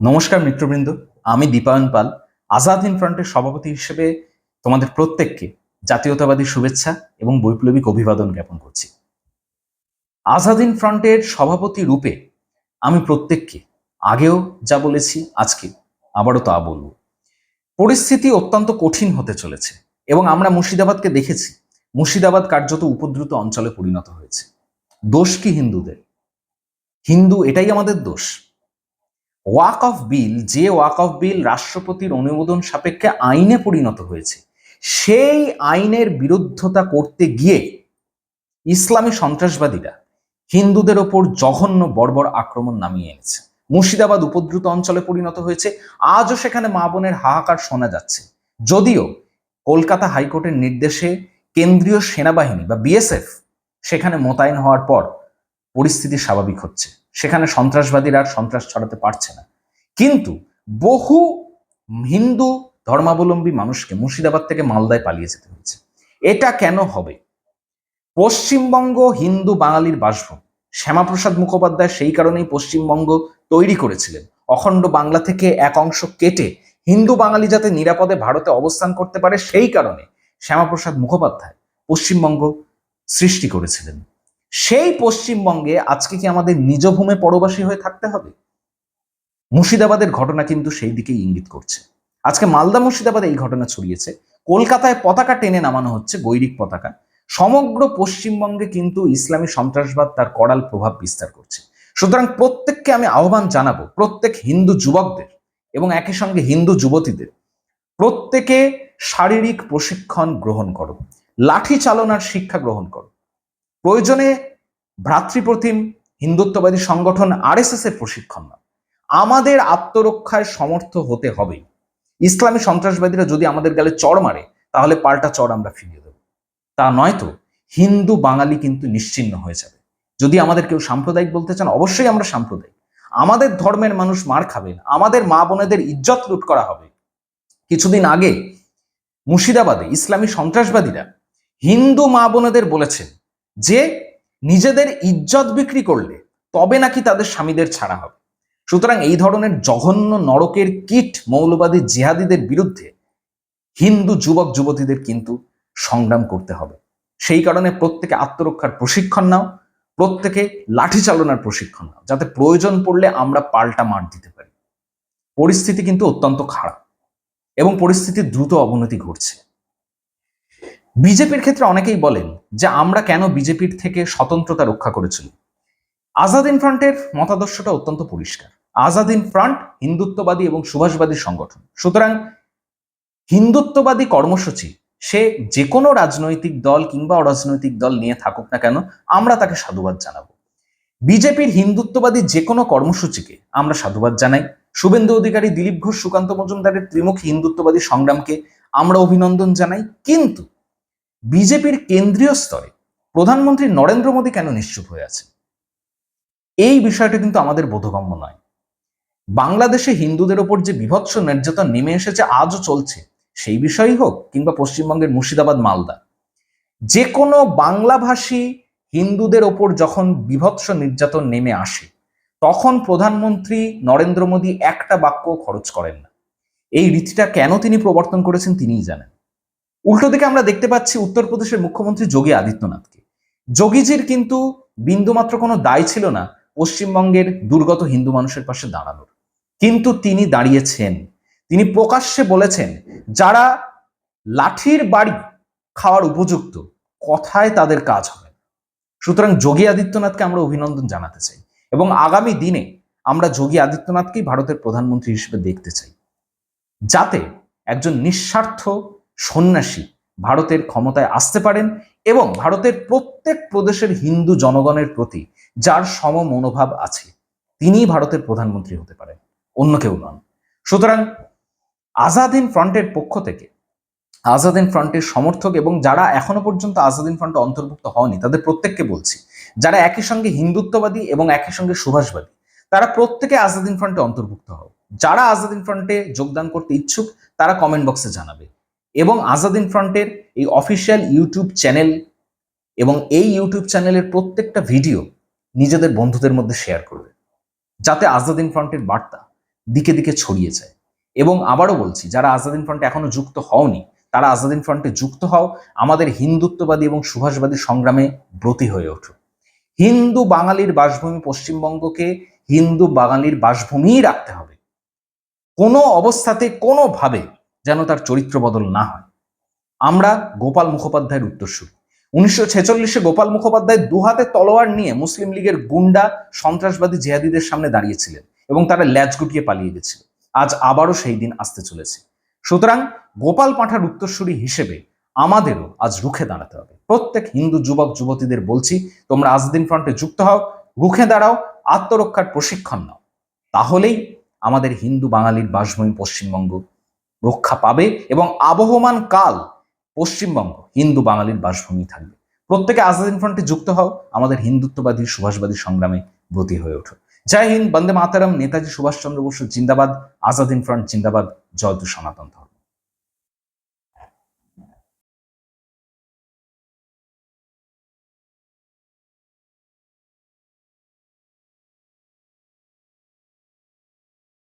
নমস্কার মিত্রবৃন্দ, আমি দীপায়ন পাল, আজাদ হিন্দ ফ্রন্টের সভাপতি হিসেবে তোমাদের প্রত্যেককে জাতীয়তাবাদী শুভেচ্ছা এবং বৈপ্লবিক অভিবাদন জ্ঞাপন করছি। আজাদ হিন্দ ফ্রন্টের সভাপতি রূপে আমি প্রত্যেককে আগেও যা বলেছি, আজকে আবারও তা বলব। পরিস্থিতি অত্যন্ত কঠিন হতে চলেছে এবং আমরা মুর্শিদাবাদকে দেখেছি। মুর্শিদাবাদ কার্যত উপদ্রুত অঞ্চলে পরিণত হয়েছে। দোষ কি হিন্দুদের? হিন্দু এটাই আমাদের দোষ। ওয়াক অফ বিল, যে ওয়াক অফ বিল রাষ্ট্রপতির অনুমোদন সাপেক্ষে আইনে পরিণত হয়েছে, সেই আইনের বিরুদ্ধতা করতে গিয়ে ইসলামী সন্ত্রাসবাদীরা হিন্দুদের ওপর জঘন্য বর্বর আক্রমণ নামিয়ে এনেছে। মুর্শিদাবাদ উপদ্রুত অঞ্চলে পরিণত হয়েছে। আজও সেখানে মা বোনের হাহাকার শোনা যাচ্ছে। যদিও কলকাতা হাইকোর্টের নির্দেশে কেন্দ্রীয় সেনাবাহিনী বা বিএসএফ সেখানে মোতায়েন হওয়ার পর পরিস্থিতি স্বাভাবিক হচ্ছে। সেখানে সন্ত্রাসবাদীরা আর সন্ত্রাস ছড়াতে পারছে না। কিন্তু বহু হিন্দু ধর্মাবলম্বী মানুষকে মুর্শিদাবাদ থেকে মালদায় পালিয়ে যেতে হয়েছে। এটা কেন হবে? পশ্চিমবঙ্গ হিন্দু বাঙালির বাসভূমি শ্যামাপ্রসাদ মুখোপাধ্যায় সেই কারণেই পশ্চিমবঙ্গ তৈরি করেছিলেন। অখণ্ড বাংলা থেকে এক অংশ কেটে হিন্দু বাঙালি যাতে নিরাপদে ভারতে অবস্থান করতে পারে সেই কারণে শ্যামাপ্রসাদ মুখোপাধ্যায় পশ্চিমবঙ্গ সৃষ্টি করেছিলেন। সেই পশ্চিমবঙ্গে আজকে কি আমাদের নিজ ভূমে পরবাসী হয়ে থাকতে হবে? মুর্শিদাবাদের ঘটনা কিন্তু সেই দিকেই ইঙ্গিত করছে। আজকে মালদা, মুর্শিদাবাদে এই ঘটনা ছড়িয়েছে। কলকাতায় পতাকা টেনে নামানো হচ্ছে গৈরিক পতাকা। সমগ্র পশ্চিমবঙ্গে কিন্তু ইসলামী সন্ত্রাসবাদ তার করাল প্রভাব বিস্তার করছে। সুতরাং প্রত্যেককে আমি আহ্বান জানাব, প্রত্যেক হিন্দু যুবকদের এবং একই সঙ্গে হিন্দু যুবতীদের, প্রত্যেকে শারীরিক প্রশিক্ষণ গ্রহণ করো, লাঠি চালনার শিক্ষা গ্রহণ করো। প্রয়োজনে ভ্রাতৃপ্রতিম হিন্দুত্ববাদী সংগঠন আরএসএস এর প্রশিক্ষণ নাও। আমাদের আত্মরক্ষায় সমর্থ হতে হবে ইসলামী সন্ত্রাসবাদীরা যদি আমাদের গালে চড় মারে, তাহলে পাল্টা চড় আমরা ফিরিয়ে দেব। তা নয়তো হিন্দু বাঙালি কিন্তু নিশ্চিন্ন হয়ে যাবে। যদি আমাদের কেউ সাম্প্রদায়িক বলতে চান, অবশ্যই আমরা সাম্প্রদায়িক। আমাদের ধর্মের মানুষ মার খাবেন আমাদের মা বোনেদের ইজ্জত লুট করা হবে। কিছুদিন আগে মুর্শিদাবাদে ইসলামী সন্ত্রাসবাদীরা হিন্দু মা বোনেদের বলেছেন যে নিজেদের ইজ্জত বিক্রি করলে তবে নাকি তাদের স্বামীদের ছাড়া হবে। সুতরাং এই ধরনের জঘন্য নরকের কিট মৌলবাদী জিহাদিদের বিরুদ্ধে হিন্দু যুবক যুবতীদের কিন্তু সংগ্রাম করতে হবে। সেই কারণে প্রত্যেকে আত্মরক্ষার প্রশিক্ষণ নাও, প্রত্যেকে লাঠি চালনার প্রশিক্ষণ নাও, যাতে প্রয়োজন পড়লে আমরা পাল্টা মার দিতে পারি। পরিস্থিতি কিন্তু অত্যন্ত খারাপ এবং পরিস্থিতির দ্রুত অবনতি ঘটছে। বিজেপির ক্ষেত্রে অনেকেই বলেন যে আমরা কেন বিজেপির থেকে স্বতন্ত্রতা রক্ষা করেছিল আজাদিন ফ্রন্টের মতাদর্শটা অত্যন্ত পরিষ্কার। আজাদিন ফ্রন্ট হিন্দুত্ববাদী এবং সুভাষবাদী সংগঠন। সুতরাং হিন্দুত্ববাদী কর্মসূচি, সে যে কোনো রাজনৈতিক দল কিংবা অরাজনৈতিক দল নিয়ে থাকুক না কেন, আমরা তাকে সাধুবাদ জানাব। বিজেপির হিন্দুত্ববাদী যে কোনো কর্মসূচিকে আমরা সাধুবাদ জানাই। শুভেন্দু অধিকারী দিলীপ ঘোষ, সুকান্ত মজুমদারের ত্রিমুখী হিন্দুত্ববাদী সংগ্রামকে আমরা অভিনন্দন জানাই। কিন্তু বিজেপির কেন্দ্রীয় স্তরে প্রধানমন্ত্রী নরেন্দ্র মোদী কেন নিশ্চুপ হয়ে আছে এই বিষয়টা কিন্তু আমাদের বোধগম্য নয়। বাংলাদেশে হিন্দুদের ওপর যে বিভৎস নির্যাতন নেমে এসেছে, আজও চলছে, সেই বিষয়ই হোক, কিংবা পশ্চিমবঙ্গের মুর্শিদাবাদ, মালদা। যে কোনো বাংলাভাষী হিন্দুদের ওপর যখন বিভৎস নির্যাতন নেমে আসে, তখন প্রধানমন্ত্রী নরেন্দ্র মোদী একটা বাক্য খরচ করেন না। এই রীতিটা কেন তিনি প্রবর্তন করেছেন তিনিই জানেন। উল্টো দিকে আমরা দেখতে পাচ্ছি উত্তরপ্রদেশের মুখ্যমন্ত্রী যোগী আদিত্যনাথকে। যোগীজির কিন্তু বিন্দুমাত্র কোনো দায় ছিল না পশ্চিমবঙ্গের দুর্গত হিন্দু মানুষের পাশে দাঁড়ানোর। কিন্তু তিনি দাঁড়িয়েছেন। তিনি প্রকাশ্যে বলেছেন, যারা লাঠির বাড়ি খাওয়ার উপযুক্ত, কথায় তাদের কাজ হবে সুতরাং যোগী আদিত্যনাথকে আমরা অভিনন্দন জানাতে চাই এবং আগামী দিনে আমরা যোগী আদিত্যনাথকেই ভারতের প্রধানমন্ত্রী হিসেবে দেখতে চাই। যাতে একজন নিঃস্বার্থ সন্ন্যাসী ভারতের ক্ষমতায় আসতে পারেন এবং ভারতের প্রত্যেক প্রদেশের হিন্দু জনগণের প্রতি যার সম মনোভাব আছে, তিনিই ভারতের প্রধানমন্ত্রী হতে পারেন, অন্য কেউ নন। সুতরাং আজাদিন ফ্রন্টের পক্ষ থেকে আজাদিন ফ্রন্টের সমর্থক এবং যারা এখনও পর্যন্ত আজাদিন ফ্রন্টে অন্তর্ভুক্ত হয়নি, তাদের প্রত্যেককে বলছি, যারা একই সঙ্গে হিন্দুত্ববাদী এবং একই সঙ্গে সুভাষবাদী, তারা প্রত্যেকে আজাদিন ফ্রন্টে অন্তর্ভুক্ত হও। যারা আজাদিন ফ্রন্টে যোগদান করতে ইচ্ছুক, তারা কমেন্ট বক্সে জানাবে। এবং আজাদিন ফ্রন্টের এই অফিসিয়াল ইউটিউব চ্যানেল এবং এই ইউটিউব চ্যানেলের প্রত্যেকটা ভিডিও নিজেদের বন্ধুদের মধ্যে শেয়ার করবে, যাতে আজাদিন ফ্রন্টের বার্তা দিকে দিকে ছড়িয়ে যায়। এবং আবারও বলছি, যারা আজাদিন ফ্রন্টে এখনও যুক্ত হওনি, তারা আজাদিন ফ্রন্টে যুক্ত হও, আমাদের হিন্দুত্ববাদী এবং সুভাষবাদী সংগ্রামে ব্রতী হয়ে ওঠো। হিন্দু বাঙালির বাসভূমি পশ্চিমবঙ্গকে হিন্দু বাঙালির বাসভূমিই রাখতে হবে। কোনো অবস্থাতে কোনোভাবে যেন তার চরিত্র বদল না হয়। আমরা গোপাল মুখোপাধ্যায়ের উত্তরসূরি উনিশশো ছেচল্লিশে গোপাল মুখোপাধ্যায় দুহাতে তলোয়ার নিয়ে মুসলিম লীগের গুন্ডা, সন্ত্রাসবাদী জেহাদিদের সামনে দাঁড়িয়েছিলেন এবং তারা ল্যাজ গুটিয়ে পালিয়ে গেছিল। আজ আবারও সেই দিন আসতে চলেছে। সুতরাং গোপাল পাঁঠার উত্তরসূরি হিসেবে আমাদেরও আজ রুখে দাঁড়াতে হবে। প্রত্যেক হিন্দু যুবক, যুবতীদের বলছি, তোমরা আজদিন ফ্রন্টে যুক্ত হও, রুখে দাঁড়াও, আত্মরক্ষার প্রশিক্ষণ নাও। তাহলেই আমাদের হিন্দু বাঙালির বাসভূমি পশ্চিমবঙ্গ রক্ষা পাবে এবং আবহমান কাল পশ্চিমবঙ্গ, হিন্দু বাঙালির বাসভূমি থাকবে। প্রত্যেকে আজাদিন ফ্রন্টে যুক্ত হও, আমাদের হিন্দুত্ববাদী সুভাষবাদী সংগ্রামে ব্রতী হয়ে ওঠো। জয় হিন্দ, বন্দে মাতারাম, নেতাজি সুভাষচন্দ্র বসু জিন্দাবাদ আজাদিন ফ্রন্ট জিন্দাবাদ, জয় সনাতন ধর্ম।